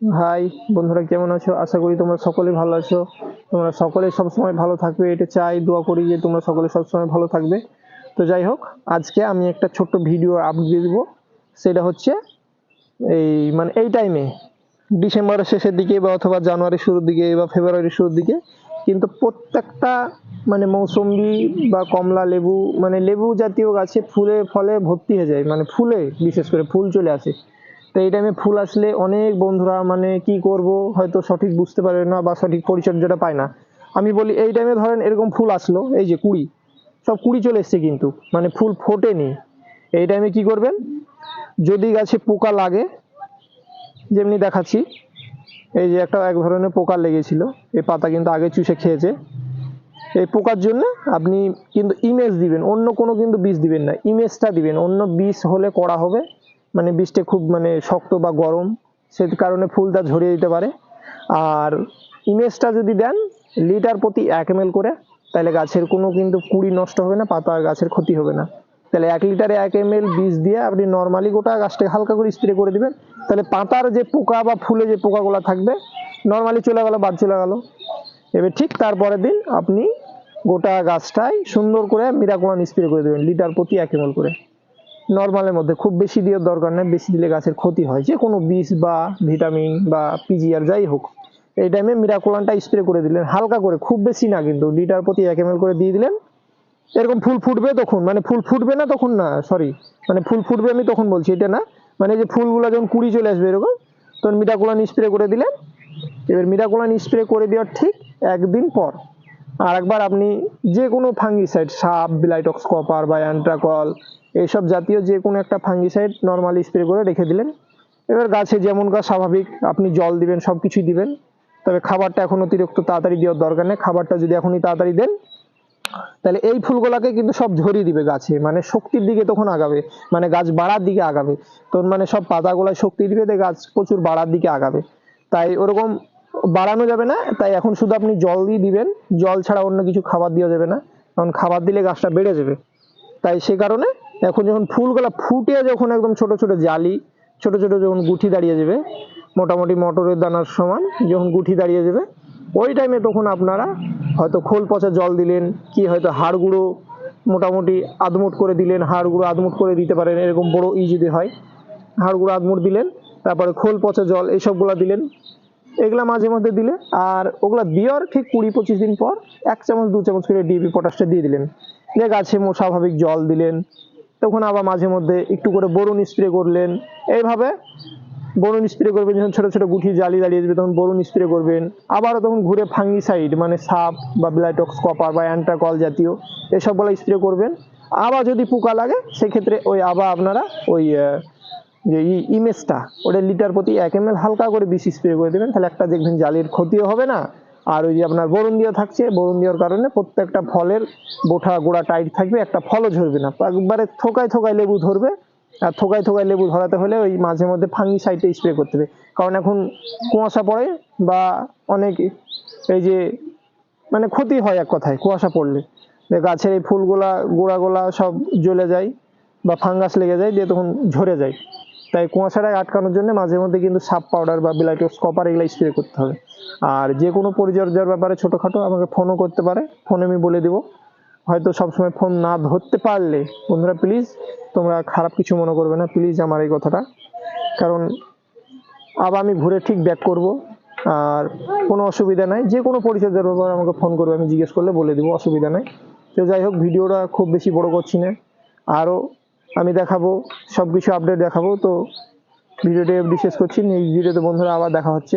High বন্ধুরা কেমন আছো? আশা করি তোমরা সকলে ভালো আছো। তোমরা সকলে সবসময় ভালো থাকবে, এটা চাই, দোয়া করি যে তোমরা সকলে সবসময় ভালো থাকবে। তো যাই হোক, আজকে আমি একটা ছোট্ট ভিডিও আপডেট দেবো। সেটা হচ্ছে এই মানে এই টাইমে ডিসেম্বরের শেষের দিকে বা অথবা জানুয়ারির শুরুর দিকে বা ফেব্রুয়ারির শুরুর দিকে, কিন্তু প্রত্যেকটা মানে মৌসুম্বি বা কমলা, লেবু মানে লেবু জাতীয় গাছে ফুলে, ফলে ভর্তি হয়ে যায়। মানে ফুলে, বিশেষ করে ফুল চলে আসে। তো এই টাইমে ফুল আসলে অনেক বন্ধুরা মানে কি করব হয়তো সঠিক বুঝতে পারে না বা সঠিক পরিচর্যাটা পায় না। আমি বলি এই টাইমে ধরেন এরকম ফুল আসলো, এই যে কুড়ি, সব কুড়ি চলে এসছে কিন্তু মানে ফুল ফোটেনি। এই টাইমে কি করবেন? যদি গাছে পোকা লাগে, যেমনি দেখাচ্ছি, এই যে একটা এক ধরনের পোকা লেগেছিল, এই পাতা কিন্তু আগে চুষে খেয়েছে। এই পোকার জন্য আপনি কিন্তু ইমেজ দিবেন, অন্য কোনো কিন্তু বীজ দিবেন না ইমেজটা দিবেন, অন্য বীজ হলে করা হবে। মানে বীজটা খুব মানে শক্ত বা গরম, সে কারণে ফুলটা ঝরিয়ে দিতে পারে। আর ইমেজটা যদি দেন, লিটার প্রতি এক এম করে, তাহলে গাছের কোনো কিন্তু কুড়ি নষ্ট হবে না, পাতা গাছের ক্ষতি হবে না। তাহলে এক লিটারে এক এম বীজ দিয়ে আপনি নর্মালি গোটা গাছটাকে হালকা করে স্প্রে করে দিবেন। তাহলে পাতার যে পোকা বা ফুলে যে পোকাগুলো থাকবে নর্মালি চলে গেল, বাদ চলে গেল। এবার ঠিক তারপরের দিন আপনি গোটা গাছটাই সুন্দর করে মিরাকোলান স্প্রে করে দেবেন, লিটার প্রতি এক এম করে। নর্মালের মধ্যে খুব বেশি দেওয়ার দরকার নেই, বেশি দিলে গাছের ক্ষতি হয়। যে কোনো বিষ বা ভিটামিন বা পিজিআর যাই হোক, এই টাইমে মিরাকোলানটা স্প্রে করে দিলেন, হালকা করে, খুব বেশি না কিন্তু, লিটার প্রতি এক এম করে দিয়ে দিলেন। এরকম ফুল ফুটবে তখন মানে ফুল ফুটবে না তখন না সরি মানে ফুল ফুটবে আমি তখন বলছি, এটা না মানে যে ফুলগুলো যখন কুড়ি চলে আসবে এরকম, তখন মিরাকোলান স্প্রে করে দিলেন। এবার মিরাকোলান স্প্রে করে দেওয়ার ঠিক একদিন পর আর একবার আপনি যে কোনো ফাঙ্গিসাইড সাপ বিলাইটক্স কপার বা অ্যান্ট্রাকল এইসব জাতীয় যে কোনো একটা ফাঙ্গিসাইড নর্মালি স্প্রে করে রেখে দিলেন। এবার গাছে যেমন গাছ স্বাভাবিক, আপনি জল দিবেন সব কিছুই দিবেন। তবে খাবারটা এখন অতিরিক্ত তাড়াতাড়ি দেওয়ার দরকার নেই, খাবারটা যদি এখনই তাড়াতাড়ি দেন, তাহলে এই ফুলগুলাকে কিন্তু সব ঝরিয়ে দিবে গাছে মানে শক্তির দিকে তখন আগাবে মানে গাছ বাড়ার দিকে আগাবে। তখন মানে সব পাতাগুলো শক্তি দিবে গাছ প্রচুর বাড়ার দিকে আগাবে। তাই ওরকম বাড়ানো যাবে না, তাই এখন শুধু আপনি জল দিয়ে দিবেন, জল ছাড়া অন্য কিছু খাবার দেওয়া যাবে না, কারণ খাবার দিলে গাছটা বেড়ে যাবে। তাই সে কারণে এখন যখন ফুলগুলা ফুটে যখন একদম ছোট ছোট জালি, ছোট ছোট যখন গুঠি দাঁড়িয়ে যাবে, মোটামুটি মটরের দানার সমান যখন গুঠি দাঁড়িয়ে যাবে, ওই টাইমে তখন আপনারা হয়তো খোল পচা জল দিলেন, কি হয়তো হাড় গুঁড়ো মোটামুটি আদমুট করে দিলেন, হাড় গুঁড়ো আদমুট করে দিতে পারেন, এরকম বড় ই হয়, হাড় গুঁড়ো আদমুট দিলেন, তারপরে খোল পচা জল এইসবগুলো দিলেন এগুলা মাঝে মধ্যে দিলে, আর ওগুলা দেওয়ার ঠিক কুড়ি পঁচিশ দিন পর এক চামচ, দু চামচ করে ডিপি পটাশটা দিয়ে দিলেন। যে গাছে স্বাভাবিক জল দিলেন। তখন আবার মাঝে মধ্যে একটু করে বোরন স্প্রে করলেন। এইভাবে বোরন স্প্রে করবেন, যখন ছোট ছোট গুঠি জালি দাঁড়িয়ে যাবে, তখন বোরন স্প্রে করবেন। আবারও তখন ঘুরে ফাঙ্গিসাইড মানে সাপ বা ব্লাইটক্স কপার বা অ্যান্ট্রাকল জাতীয় এসবগুলো স্প্রে করবেন। আবার যদি পোকা লাগে, সেক্ষেত্রে ওই আবার আপনারা ওই যে ইমেজটা ওটা লিটার প্রতি এক এম হালকা করে বেশি স্প্রে করে দেবেন, তাহলে একটা দেখবেন জালির ক্ষতিও হবে না। আর ওই যে আপনার বরুণ দেওয়া থাকছে বরুণ দেওয়ার কারণে প্রত্যেকটা ফলের বোঠা গোড়া টাইট থাকবে, একটা ফলও ঝরবে না। একবারে থোকায় থোকায় লেবু ধরবে, আর থোকায় থোকায় লেবু ধরাতে হলে ওই মাঝে মধ্যে ফাঙ্গি সাইডে স্প্রে করতে হবে। কারণ এখন কুয়াশা পড়ে বা অনেক এই যে মানে ক্ষতি হয় এক কথায়, কুয়াশা পড়লে। গাছের এই ফুলগুলা, গোড়াগুলা সব জ্বলে যায় বা ফাঙ্গাস লেগে যায়, দিয়ে তখন ঝরে যায়। তাই কুয়াশাটাকে আটকানোর জন্য মাঝে মধ্যে কিন্তু সাপ পাউডার বা বিলাইটোস কপার এগুলো স্প্রে করতে হবে। আর যে কোনো পরিচর্যার ব্যাপারে ছোটোখাটো আমাকে ফোনও করতে পারে ফোনে আমি বলে দিব। হয়তো সবসময় ফোন না ধরতে পারলে, বন্ধুরা প্লিজ তোমরা খারাপ কিছু মনে করবে না প্লিজ আমার এই কথাটা। কারণ আবার আমি ঘুরে ঠিক ব্যাক করব, আর কোনো অসুবিধা নাই। যে কোনো পরিচর্যার ব্যাপারে আমাকে ফোন করবে, আমি জিজ্ঞেস করলে বলে দিব, অসুবিধা নাই। তো যাই হোক, ভিডিওটা খুব বেশি বড় করছি না। আরও আমি দেখাবো সব কিছু আপডেট দেখাবো। তো ভিডিওটি বিশেষ করছি। নেক্সট ভিডিওতে বন্ধুরা আবার দেখা হচ্ছে।